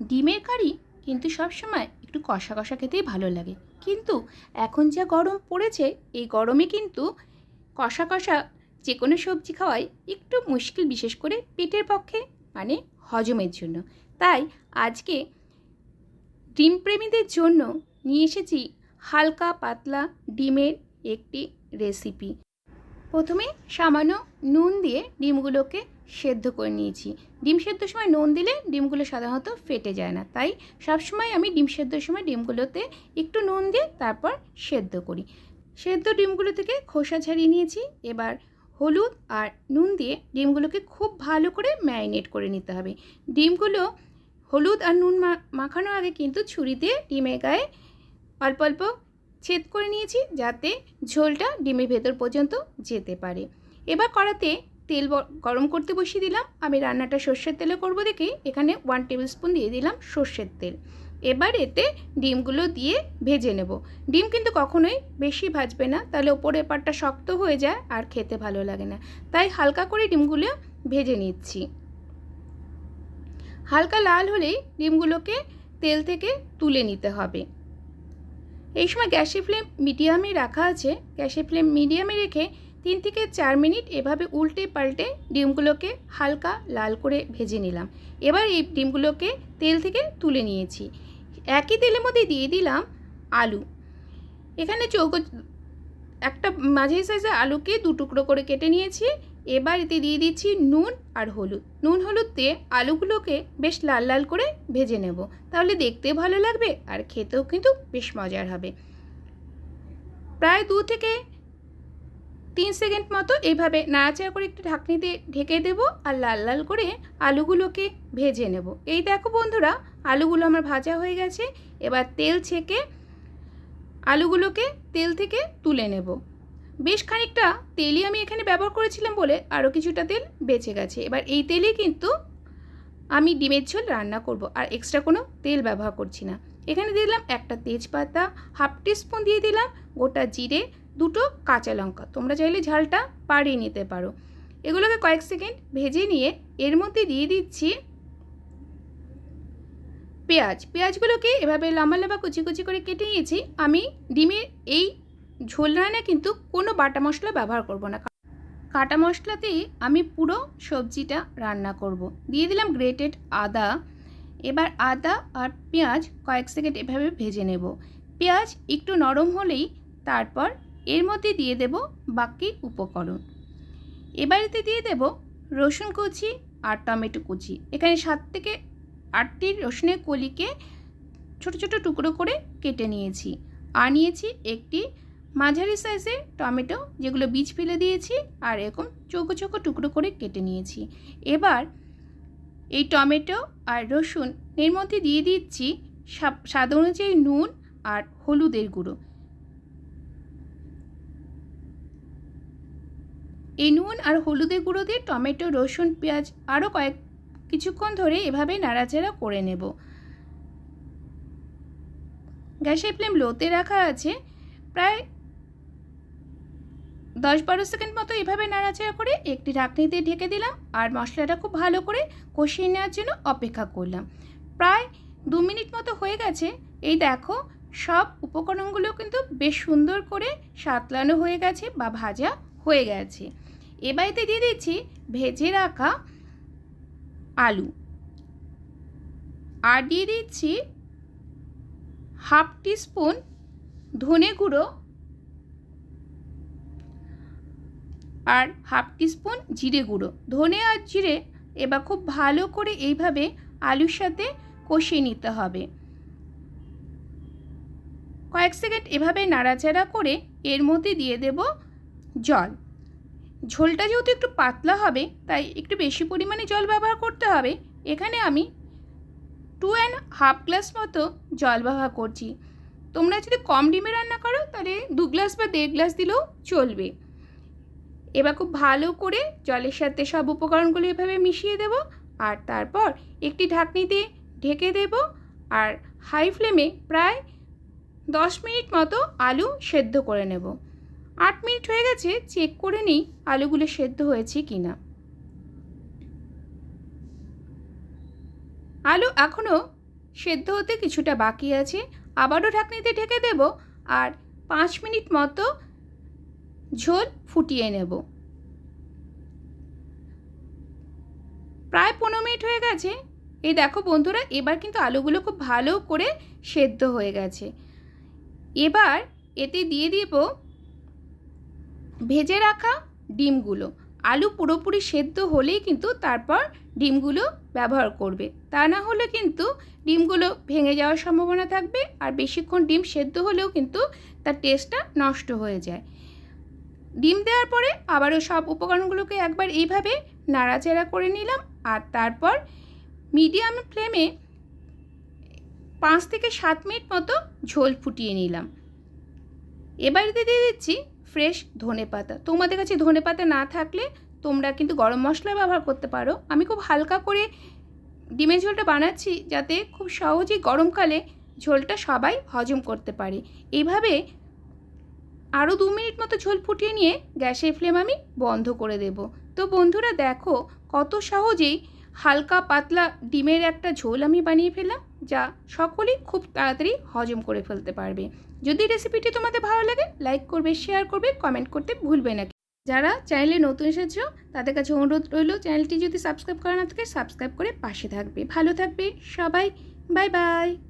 ডিমের কারি কিন্তু সবসময় একটু কষা কষা খেতেই ভালো লাগে। কিন্তু এখন যা গরম পড়েছে, এই গরমে কিন্তু কষা কষা যে কোনো সবজি খাওয়াই একটু মুশকিল বিশেষ করে পেটের পক্ষে মানে হজমের জন্য। তাই আজকে ডিম প্রেমীদের জন্য নিয়ে এসেছি হালকা পাতলা ডিমের একটি রেসিপি। প্রথমে সামান্য নুন দিয়ে ডিমগুলোকে সেদ্ধ করে নিয়েছি। ডিম সেদ্ধর সময় নুন দিলে ডিমগুলো সাধারণত ফেটে যায় না। তাই সবসময় আমি ডিম সেদ্ধর সময় ডিমগুলোতে একটু নুন দিয়ে তারপর সেদ্ধ করি। সেদ্ধ ডিমগুলো থেকে খোসা ছাড়িয়ে নিয়েছি। এবার হলুদ আর নুন দিয়ে ডিমগুলোকে খুব ভালো করে ম্যারিনেট করে নিতে হবে। ডিমগুলো হলুদ আর নুন মাখানোর আগে কিন্তু ছুরি দিয়ে ডিমের গায়ে অল্প অল্প ছেদ করে নিয়েছি যাতে ঝোলটা ডিমের ভেতর পর্যন্ত যেতে পারে। এবার কড়াতে তেল গরম করতে বসিয়ে দিলাম। আমি রান্নাটা সর্ষের তেলে করব দেখে। এখানে ওয়ান টেবিল স্পুন দিয়ে দিলাম সর্ষের তেল। এবার এতে ডিমগুলো দিয়ে ভেজে নেব। ডিম কিন্তু কখনোই বেশি ভাজবে না, তাহলে ওপরের পাটটা শক্ত হয়ে যায় আর খেতে ভালো লাগে না। তাই হালকা করে ডিমগুলো ভেজে নিচ্ছি। হালকা লাল হলেই ডিমগুলোকে তেল থেকে তুলে নিতে হবে। এই সময় গ্যাসের ফ্লেম মিডিয়ামে রাখা আছে। গ্যাসের ফ্লেম মিডিয়ামে রেখে তিন থেকে চার মিনিট এভাবে উল্টে পাল্টে ডিমগুলোকে হালকা লাল করে ভেজে নিলাম। এবার এই ডিমগুলোকে তেল থেকে তুলে নিয়েছি। একই তেলের মধ্যে দিয়ে দিলাম আলু। এখানে চৌকো, একটা মাঝারি সাইজের আলুকে দু টুকরো করে কেটে নিয়েছি। এবার এতে দিয়ে দিচ্ছি নুন আর হলুদ। নুন হলুদ দিয়ে আলুগুলোকে বেশ লাল লাল করে ভেজে নেব। তাহলে দেখতে ভালো লাগবে আর খেতেও কিন্তু বেশ মজার হবে। প্রায় দু থেকে তিন সেকেন্ড মতো এইভাবে নাড়াচাড়া করে একটু ঢাকনি দিয়ে ঢেকে দেবো আর লাল লাল করে আলুগুলোকে ভেজে নেব। এই দেখো বন্ধুরা, আলুগুলো আমার ভাজা হয়ে গেছে। এবার তেল ছেঁকে আলুগুলোকে তেল থেকে তুলে নেব। বেশ খানিকটা তেলই আমি এখানে ব্যবহার করেছিলাম বলে আরও কিছুটা তেল বেঁচে গেছে। এবার এই তেলেই কিন্তু আমি ডিমের ঝোল রান্না করব আর এক্সট্রা কোনো তেল ব্যবহার করছি না। এখানে দিলাম একটা তেজপাতা, হাফ টিস্পুন দিয়ে দিলাম, গোটা জিরে দুটো কাঁচা লঙ্কা। তোমরা চাইলে ঝালটা বাড়িয়ে নিতে পারো। এগুলোকে কয়েক সেকেন্ড ভেজে নিয়ে এর মধ্যে দিয়ে দিচ্ছি পেঁয়াজ। পেঁয়াজগুলোকে এভাবে লম্বা লম্বা কুচি কুচি করে কেটে নিয়েছি। আমি ডিমের এই ঝোল রান্না কিন্তু কোনো বাটা মশলা ব্যবহার করব না। কাটা মশলাতেই আমি পুরো সবজিটা রান্না করব। দিয়ে দিলাম গ্রেটেড আদা। এবার আদা আর পেঁয়াজ কয়েক সেকেন্ড এভাবে ভেজে নেব। পেঁয়াজ একটু নরম হলেই তারপর এর মধ্যে দিয়ে দেব বাকি উপকরণ। এবারেতে দিয়ে দেব রসুন কুচি আর টমেটো কুচি। এখানে সাত থেকে আটটি রসুনের কলিকে ছোট ছোট টুকরো করে কেটে নিয়েছি। আর নিয়েছি একটি মাঝারি সাইজের টমেটো, যেগুলো বীজ ফেলে দিয়েছি আর এরকম চৌকো চৌকো টুকরো করে কেটে নিয়েছি। এবার এই টমেটো আর রসুন এর মধ্যে দিয়ে দিচ্ছি স্বাদ অনুযায়ী নুন আর হলুদের গুঁড়ো। এই নুন আর হলুদের গুঁড়ো দিয়ে টমেটো, রসুন, পেঁয়াজ আরও কয়েক কিছুক্ষণ ধরে এভাবে নাড়াচাড়া করে নেব। গ্যাসের ফ্লেম লোতে রাখা আছে। প্রায় দশ বারো সেকেন্ড মতো এভাবে নাড়াচাড়া করে একটি ঢাকনিতে ঢেকে দিলাম আর মশলাটা খুব ভালো করে কষিয়ে নেওয়ার জন্য অপেক্ষা করলাম। প্রায় দু মিনিট মতো হয়ে গেছে। এই দেখো, সব উপকরণগুলো কিন্তু বেশ সুন্দর করে সাতলানো হয়ে গেছে বা ভাজা। হয়ে গেছে। এবারেতে দিয়ে দিচ্ছি ভেজে রাখা আলু। আর দিয়ে দিচ্ছি হাফ টিস্পুন ধনে গুঁড়ো। আর হাফ টিস্পুন জিরে গুঁড়ো। ধনে আর জিরে এবার খুব ভালো করে এইভাবে আলুর সাথে কষিয়ে নিতে হবে। কয়েক সেকেন্ড এভাবে নাড়াচাড়া করে এর মধ্যে দিয়ে দেব জল। ঝোলটা যেহেতু একটু পাতলা হবে, তাই একটু বেশি পরিমাণে জল ব্যবহার করতে হবে। এখানে আমি টু অ্যান্ড হাফ গ্লাস মতো জল ব্যবহার করছি। তোমরা যদি কম ডিমে রান্না করো, তাহলে দু গ্লাস বা দেড় গ্লাস দিলেও চলবে। এবার খুব ভালো করে জলের সাথে সব উপকরণগুলো এভাবে মিশিয়ে দেব, আর তারপর একটি ঢাকনি দিয়ে ঢেকে দেব, আর হাই ফ্লেমে প্রায় দশ মিনিট মতো আলু সেদ্ধ করে নেব। আট মিনিট হয়ে গেছে চেক করে নিই আলুগুলো সেদ্ধ হয়েছে কি না আলু এখনও সেদ্ধ হতে কিছুটা বাকি আছে, আবারও ঢাকনিতে ঢেকে দেব আর পাঁচ মিনিট মতো ঝোল ফুটিয়ে নেব। প্রায় পনেরো মিনিট হয়ে গেছে। এই দেখো বন্ধুরা, এবার কিন্তু আলুগুলো খুব ভালো করে সেদ্ধ হয়ে গেছে। এবার এতে দিয়ে দিব ভেজে রাখা ডিমগুলো। আলু পুরোপুরি সেদ্ধ হলেই কিন্তু তারপর ডিমগুলো ব্যবহার করবে। তা না হলে কিন্তু ডিমগুলো ভেঙে যাওয়ার সম্ভাবনা থাকবে আর বেশিক্ষণ ডিম সেদ্ধ হলেও কিন্তু তার টেস্টটা নষ্ট হয়ে যায়। ডিম দেওয়ার পরে আবারও সব উপকরণগুলোকে একবার এইভাবে নাড়াচাড়া করে নিলাম আর তারপর মিডিয়াম ফ্লেমে পাঁচ থেকে সাত মিনিট মতো ঝোল ফুটিয়ে নিলাম। এবার দিয়ে দিচ্ছি ফ্রেশ ধনে পাতা। তোমাদের কাছে ধনে পাতা না থাকলে তোমরা কিন্তু গরম মশলা ব্যবহার করতে পারো। আমি খুব হালকা করে ডিমের ঝোলটা বানাচ্ছি যাতে খুব সহজেই গরমকালে ঝোলটা সবাই হজম করতে পারে। এইভাবে আরও দু মিনিট মতো ঝোল ফুটিয়ে নিয়ে গ্যাসের ফ্লেম আমি বন্ধ করে দেব। তো বন্ধুরা দেখো কত সহজেই হালকা পাতলা ডিমের একটা ঝোল আমি বানিয়ে ফেললাম। যা সকলেই খুব তাড়াতাড়ি হজম করে ফেলতে পারবে। যদি রেসিপিটি তোমাদের ভালো লাগে লাইক করবে শেয়ার করবে কমেন্ট করতে ভুলবে না। যারা চ্যানেলে নতুন এসেছ, তাদের কাছে অনুরোধ রইল চ্যানেলটি যদি সাবস্ক্রাইব করা না থাকে সাবস্ক্রাইব করে পাশে থাকবে। ভালো থাকবে সবাই বাই বাই